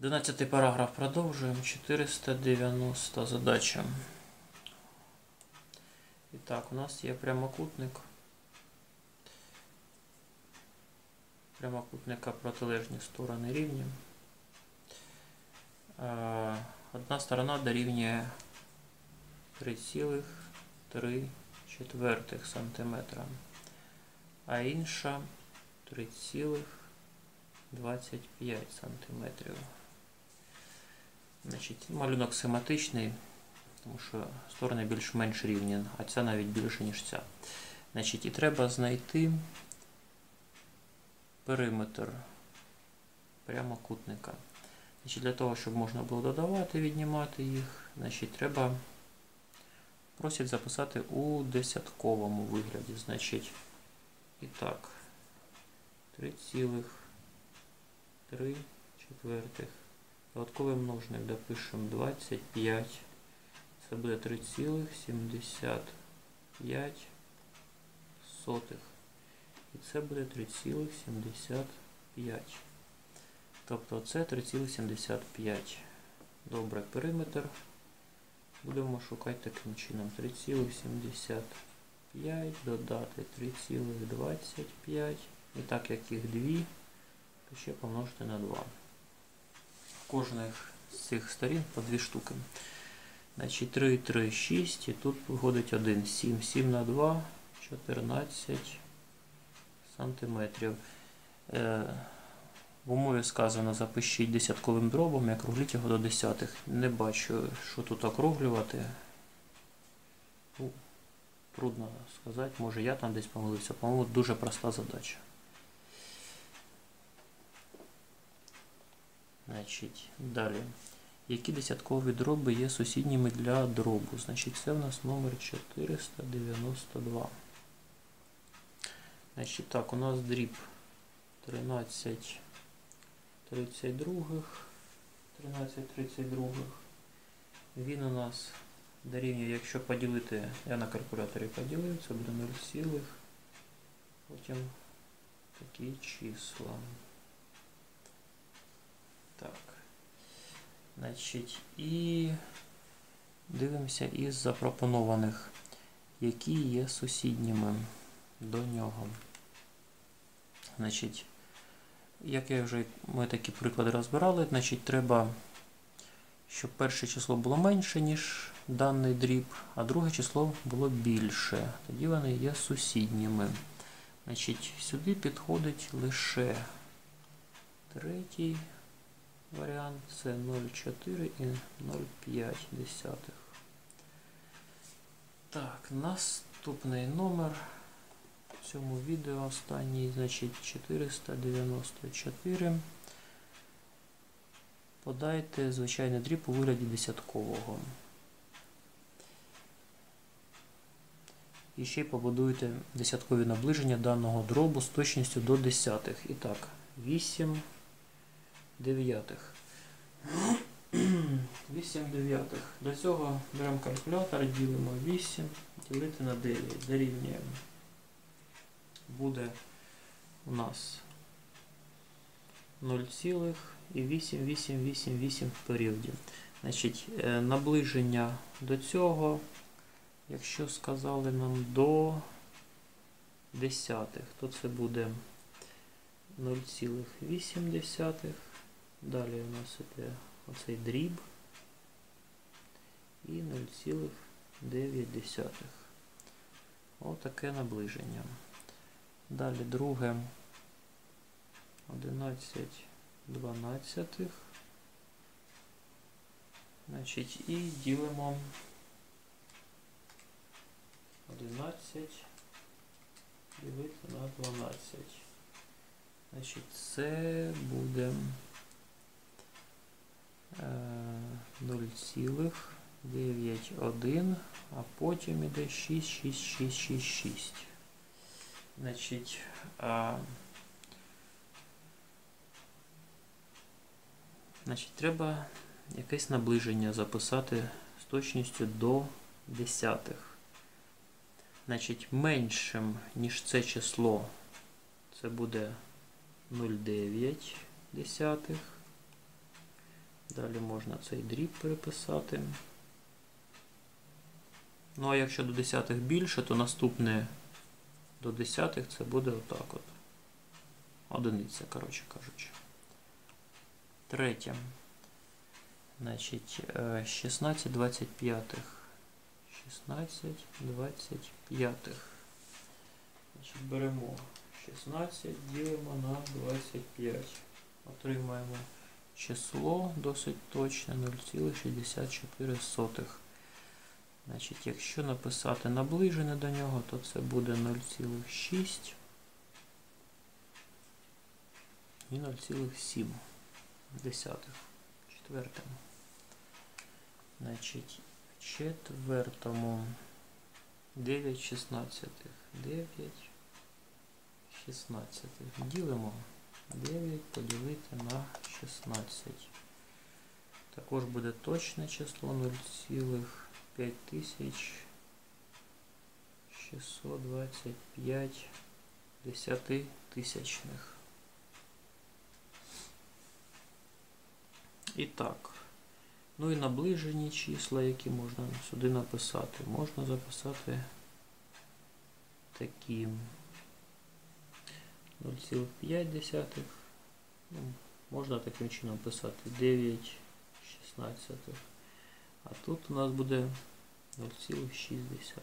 11 параграф продовжуємо. 490 задача. І так, у нас є прямокутник. Прямокутника протилежні сторони рівні. Одна сторона дорівнює 3,3 четвертих сантиметра, а інша 3,25 сантиметрів. Значить, малюнок схематичний, тому що сторони більш-менш рівні, а ця навіть більше, ніж ця. Значить, і треба знайти периметр прямокутника. Значить, Для того, щоб можна було додавати, віднімати їх, значить, треба просять записати у десятковому вигляді. Значить, і так, 3,3 четвертих. Додатковий множник допишемо 25. Це буде 3,75 сотих. І це буде 3,75. Тобто це 3,75. Добре, периметр. Будемо шукати таким чином. 3,75 додати 3,25. І так як їх дві, то ще помножити на 2. Кожних з цих сторін по дві штуки. Значить 3, 3, 6. І тут виходить 1, 7. 7 на 2, 14 сантиметрів. Е, в умові сказано, запишіть десятковим дробом і округліть його до десятих. Не бачу, що тут округлювати. Ну, Трудно сказати, може я там десь помилився. По-моєму, дуже проста задача. Значить, далі. Які десяткові дроби є сусідніми для дробу? Значить, це в нас номер 492. Значить, так, у нас дріб 13 32, 13 32. Він у нас дорівнює, якщо поділити, я на калькуляторі поділив, це буде 0, цілих, потім такі числа. Так. Значить, і дивимося із запропонованих, які є сусідніми до нього. Значить, як я вже ми такі приклади розбирали, значить треба, щоб перше число було менше, ніж даний дріб, а друге число було більше. Тоді вони є сусідніми. Значить, Сюди підходить лише третій варіант, це 0,4 і 0,5. десятих. Так, наступний номер в цьому відео останній, значить 494. Подайте звичайний дріб у вигляді десяткового. І ще й побудуйте десяткові наближення даного дробу з точністю до десятих. І так, 8 дев'ятих. 8 дев'ятих. До цього беремо калькулятор, ділимо 8, ділити на 9. Дорівнюємо буде у нас 0,8888 в періоді. Значить, е, наближення до цього, якщо сказали нам до десятих, то це буде 0,8. Далі у нас іде оцей дріб і 0,9. Отаке наближення. Далі друге 11 дванадцятих. Значить, і ділимо 11 ділити на 12. Значить, це буде 0,91, а потім іде 6, 6, 6, 6, 6. Значить, а, значить, треба якесь наближення записати з точністю до десятих. Значить, меншим, ніж це число, це буде 0,9 десятих. Далі можна цей дріб переписати. Ну а якщо до десятих більше, то наступне до десятих це буде отак от. Одиниця, коротше кажучи. Третє. Значить, е, 16 25. 16 25. Значить, беремо 16, ділимо на 25. Отримаємо число досить точне 0,64. Значить, якщо написати наближене до нього, то це буде 0,6 і 0,7 десятих. Четвертому. Значить, в четвертому 9 шістнадцятих. 9 шістнадцятих. Ділимо 9 поділити на 16. Також буде точне число 0,5625 десятитисячних. І так. Ну і наближені числа, які можна сюди написати. Можна записати такі 0,5. Ну, можна таким чином писати 9 16. А тут у нас буде 0,6.